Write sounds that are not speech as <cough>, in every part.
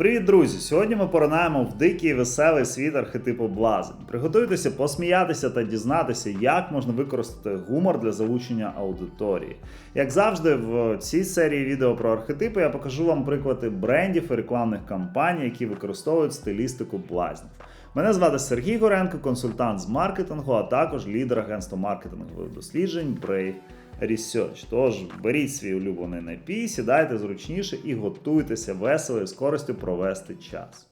Привіт, друзі! Сьогодні ми поринаємо в дикий веселий світ архетипу блазень. Приготуйтеся посміятися та дізнатися, як можна використати гумор для залучення аудиторії. Як завжди, в цій серії відео про архетипи я покажу вам приклади брендів і рекламних кампаній, які використовують стилістику блазнів. Мене звати Сергій Горенко, консультант з маркетингу, а також лідер агентства маркетингових досліджень Brave Research. Тож беріть свій улюблений напій, сідайте зручніше і готуйтеся весело і з користю провести час.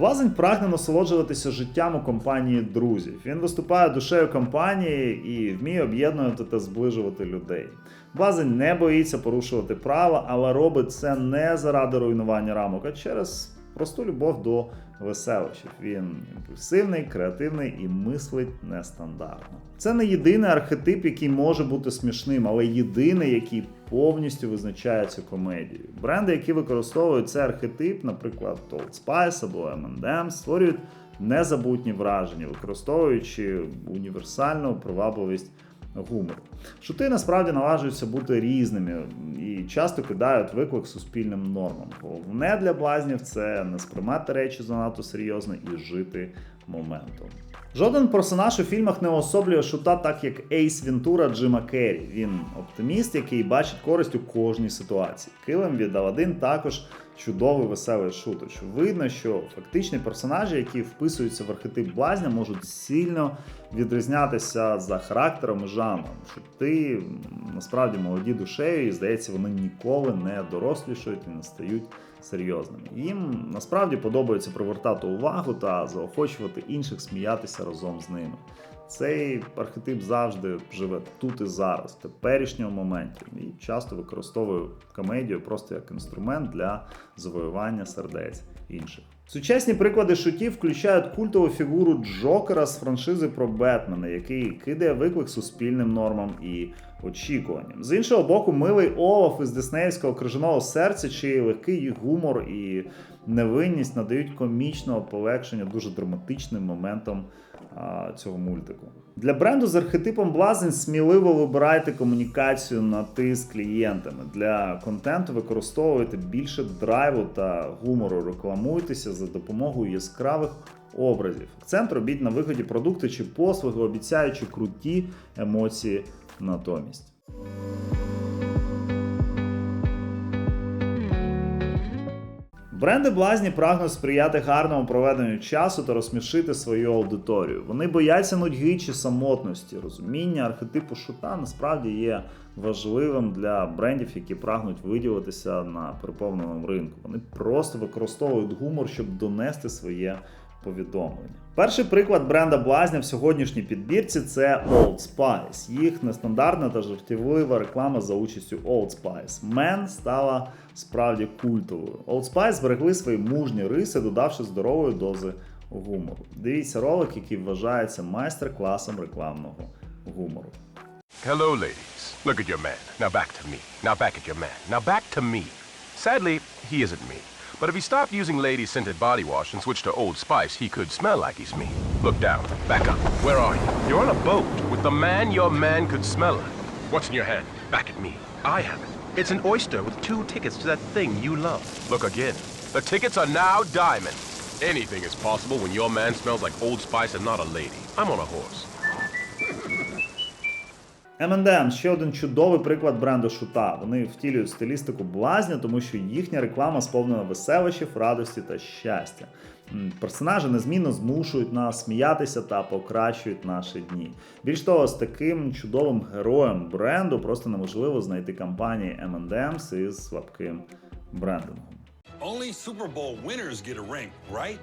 Блазень прагне насолоджуватися життям у компанії друзів. Він виступає душею компанії і вміє об'єднувати та зближувати людей. Блазень не боїться порушувати права, але робить це не заради руйнування рамок, а через просту любов до веселощів. Він імпульсивний, креативний і мислить нестандартно. Це не єдиний архетип, який може бути смішним, але єдиний, який повністю визначає цю комедію. Бренди, які використовують цей архетип, наприклад, Old Spice або M&M's, створюють незабутні враження, використовуючи універсальну привабливість гумору. Шути насправді наважуються бути різними і часто кидають виклик суспільним нормам. Головне для блазнів це не сприймати речі занадто серйозно і жити моментом. Жоден персонаж у фільмах не особлює шута так, як Ейс Вінтура Джима Керрі. Він оптиміст, який бачить користь у кожній ситуації. Килим від Аладдин також чудовий веселий шуточ. Видно, що фактичні персонажі, які вписуються в архетип блазня, можуть сильно відрізнятися за характером і жанром. Що ти м, насправді молоді душею, і здається, вони ніколи не дорослішають і не стають серйозними. Їм насправді подобається привертати увагу та заохочувати інших сміятися разом з ними. Цей архетип завжди живе тут і зараз, в теперішньому моменті, і часто використовує комедію просто як інструмент для завоювання сердець інших. Сучасні приклади шутів включають культову фігуру Джокера з франшизи про Бетмена, який кидає виклик суспільним нормам і очікуванням. З іншого боку, милий Олаф із Диснеївського крижаного серця, чий легкий гумор і невинність надають комічного полегшення дуже драматичним моментом а, цього мультику. Для бренду з архетипом блазень сміливо вибирайте комунікацію на ти з клієнтами. Для контенту використовуйте більше драйву та гумору, рекламуйтеся за допомогою яскравих образів. Акцент робіть на виході продукти чи послуги, обіцяючи круті емоції натомість. Бренди блазні прагнуть сприяти гарному проведенню часу та розсмішити свою аудиторію. Вони бояться нудьги чи самотності. Розуміння архетипу шута насправді є важливим для брендів, які прагнуть виділитися на переповненому ринку. Вони просто використовують гумор, щоб донести своє повідомлення. Перший приклад бренда блазня в сьогоднішній підбірці це Old Spice. Їх нестандартна та жартівлива реклама за участю Old Spice. Мен стала справді культовою. Old Spice зберегли свої мужні риси, додавши здорової дози гумору. Дивіться ролик, який вважається майстер-класом рекламного гумору. Hello, ladies. Look at your man. Now back to me. Now back at your man. Now back to me. Sadly, he isn't me. But if he stopped using lady scented body wash and switched to Old Spice, he could smell like he's me. Look down. Back up. Where are you? You're on a boat with the man your man could smell it. What's in your hand? Back at me. I have it. It's an oyster with two tickets to that thing you love. Look again. The tickets are now diamonds. Anything is possible when your man smells like Old Spice and not a lady. I'm on a horse. M&M – ще один чудовий приклад бренду шута. Вони втілюють стилістику блазня, тому що їхня реклама сповнена веселощів, радості та щастя. Персонажі незмінно змушують нас сміятися та покращують наші дні. Більш того, з таким чудовим героєм бренду просто неможливо знайти компанії M&M's із слабким брендингом. Only Super Bowl winners get a ring, right?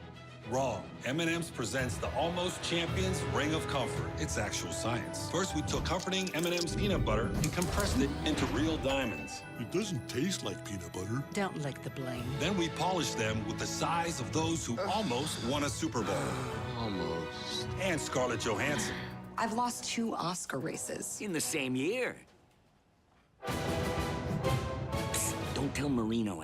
Wrong. M&M's presents the Almost Champions Ring of Comfort. It's actual science. First, we took comforting M&M's peanut butter and compressed it into real diamonds. It doesn't taste like peanut butter. Don't lick the blame. Then we polished them with the size of those who almost won a Super Bowl. <sighs> Almost. And Scarlett Johansson. I've lost two Oscar races. in the same year. Tell Marino.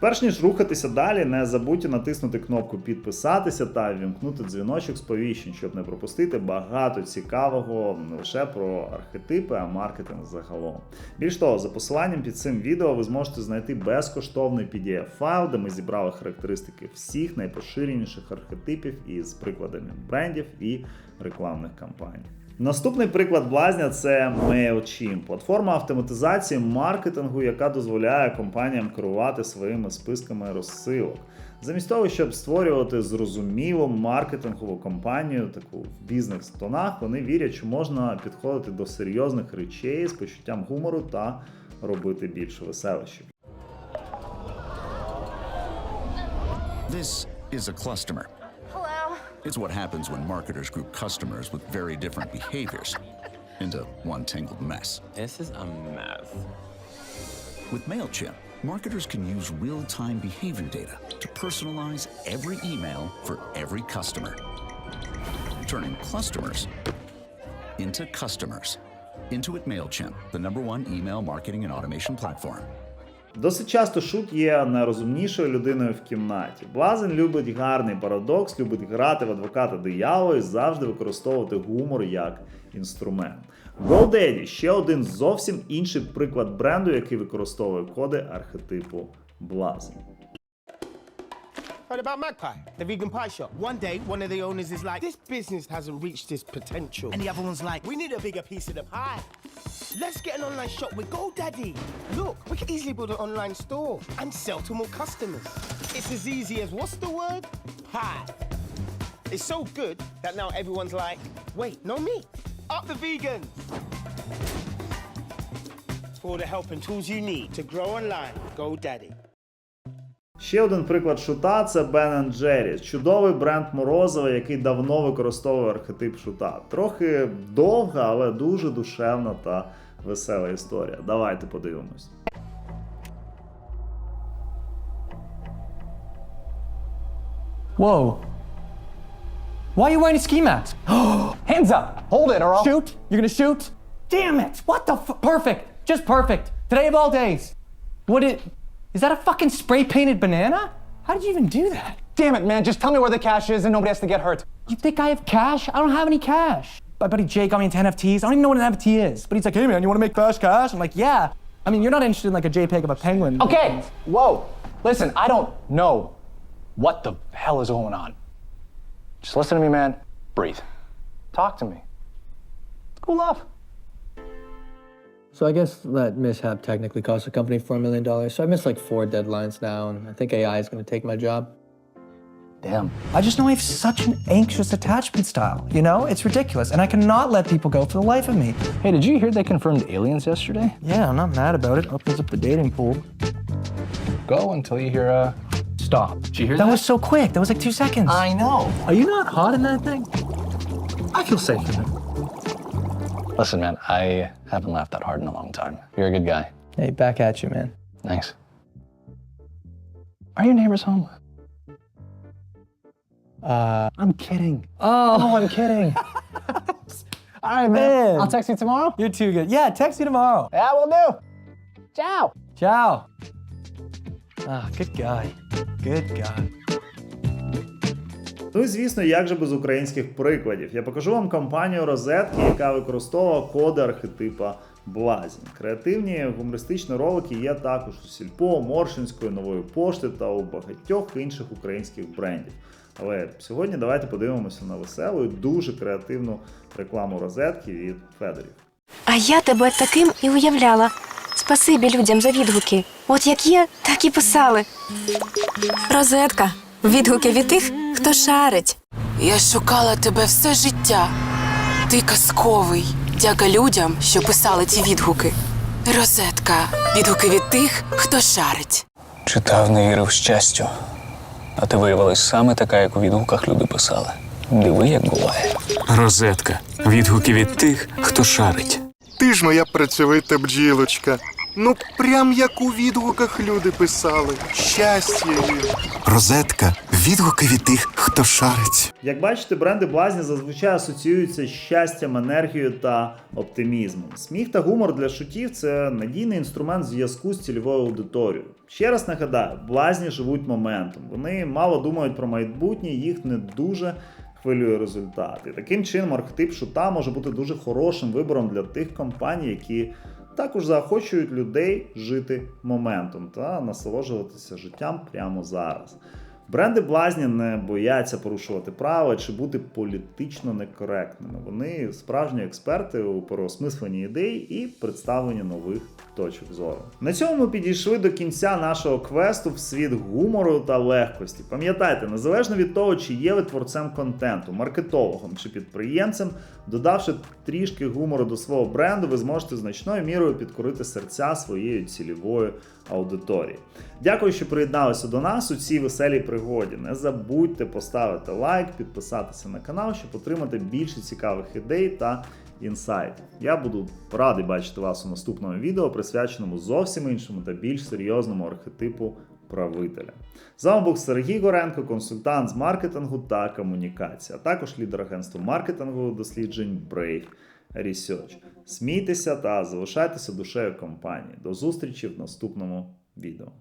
Перш ніж рухатися далі, не забудьте натиснути кнопку підписатися та ввімкнути дзвіночок сповіщень, щоб не пропустити багато цікавого не лише про архетипи, а маркетинг загалом. Більш того, за посиланням під цим відео ви зможете знайти безкоштовний pdf файл, де ми зібрали характеристики всіх найпоширеніших архетипів із прикладами брендів і рекламних кампаній. Наступний приклад блазня це MailChimp, платформа автоматизації маркетингу, яка дозволяє компаніям керувати своїми списками розсилок. Замість того, щоб створювати зрозумілу маркетингову компанію, таку в бізнес-тонах, вони вірять, що можна підходити до серйозних речей з почуттям гумору та робити більше веселищів. This is a cluster. It's what happens when marketers group customers with very different behaviors into one tangled mess. This is a mess. With MailChimp, marketers can use real time behavior data to personalize every email for every customer, turning customers into customers. Intuit MailChimp, the number one email marketing and automation platform. Досить часто Шут є найрозумнішою людиною в кімнаті. Блазен любить гарний парадокс, любить грати в адвоката диявола і завжди використовувати гумор як інструмент. GoDaddy – ще один зовсім інший приклад бренду, який використовує коди архетипу Блазен. Heard about Magpie, the vegan pie shop. One day, one of the owners is like, this business hasn't reached its potential. And the other one's like, we need a bigger piece of the pie. Let's get an online shop with GoDaddy. Look, we can easily build an online store and sell to more customers. It's as easy as what's the word? Pie. It's so good that now everyone's like, wait, no meat. Up the vegans. For all the help and tools you need to grow online, GoDaddy. Ще один приклад шута це Ben Jerry's. Чудовий бренд морозива, який давно використовує архетип шута. Трохи довга, але дуже душевна та весела історія. Давайте подивимось. Whoa. Why are you wearing a ski mask? <gasps> Hands up. Hold it or I'll shoot. You're gonna shoot? Damn it. What the f- perfect. Just perfect. Today of all days. What it is that a fucking spray painted banana? How did you even do that? Damn it, man. Just tell me where the cash is and nobody has to get hurt. You think I have cash? I don't have any cash. My buddy Jake got me into NFTs. I don't even know what an NFT is. But he's like, hey man, you wanna make fast cash? I'm like, yeah. I mean, you're not interested in like a JPEG of a penguin. Okay. Whoa. Listen, I don't know what the hell is going on. Just listen to me, man. Breathe. Talk to me. Cool off. So I guess that mishap technically cost the company four million dollars. So I missed like four deadlines now, and I think AI is going to take my job. Damn. I just know I have such an anxious attachment style. You know, it's ridiculous, and I cannot let people go for the life of me. Hey, did you hear they confirmed aliens yesterday? Yeah, I'm not mad about it. Opens up the dating pool. Go until you hear a stop. Did you hear That that? was so quick. That was like two seconds. I know. Are you not hot in that thing? I feel safe in it. Listen, man, I haven't laughed that hard in a long time. You're a good guy. Hey, back at you, man. Thanks. Are your neighbors home? Uh, I'm kidding. Oh, I'm kidding. <laughs> All right, man. Man. I'll text you tomorrow. you're too good. Yeah, text you tomorrow. Yeah, we'll do. Ciao. Ciao. Ah, good guy. Good guy. Ну і звісно, як же без українських прикладів. Я покажу вам компанію розетки, яка використовувала коди архетипа Блазінь. Креативні гумористичні ролики є також у Сільпо, Моршинської, Нової пошти та у багатьох інших українських брендів. Але сьогодні давайте подивимося на веселу і дуже креативну рекламу розетки від Федорів. А я тебе таким і уявляла. Спасибі людям за відгуки. От як є, так і писали. Розетка. Відгуки від тих, хто шарить. Я шукала тебе все життя. Ти казковий. Дяка людям, що писали ці відгуки. Розетка. Відгуки від тих, хто шарить. Читав, не вірив щастю. А ти виявилась саме така, як у відгуках люди писали. Диви, як буває. Розетка. Відгуки від тих, хто шарить. Ти ж моя працьовита бджілочка. Ну, прям як у відгуках люди писали. Щастя їм. Розетка. Відгуки від тих, хто шарить. Як бачите, бренди блазні зазвичай асоціюються з щастям, енергією та оптимізмом. Сміх та гумор для шутів це надійний інструмент зв'язку з цільовою аудиторією. Ще раз нагадаю, блазні живуть моментом. Вони мало думають про майбутнє, їх не дуже хвилює результат. І таким чином архетип шута може бути дуже хорошим вибором для тих компаній, які також заохочують людей жити моментом та насолоджуватися життям прямо зараз. Бренди блазні не бояться порушувати права чи бути політично некоректними. Вони справжні експерти у переосмисленні ідей і представленні нових точок зору. На цьому ми підійшли до кінця нашого квесту в світ гумору та легкості. Пам'ятайте, незалежно від того, чи є ви творцем контенту, маркетологом чи підприємцем, додавши трішки гумору до свого бренду, ви зможете значною мірою підкорити серця своєї цільової аудиторії. Дякую, що приєдналися до нас у цій веселій пригоді. Не забудьте поставити лайк, підписатися на канал, щоб отримати більше цікавих ідей та інсайтів. Я буду радий бачити вас у наступному відео, присвяченому зовсім іншому та більш серйозному архетипу правителя. З вами був Сергій Горенко, консультант з маркетингу та комунікації, а також лідер агентства маркетингових досліджень Brave Research. Смійтеся та залишайтеся душею компанії. До зустрічі в наступному відео.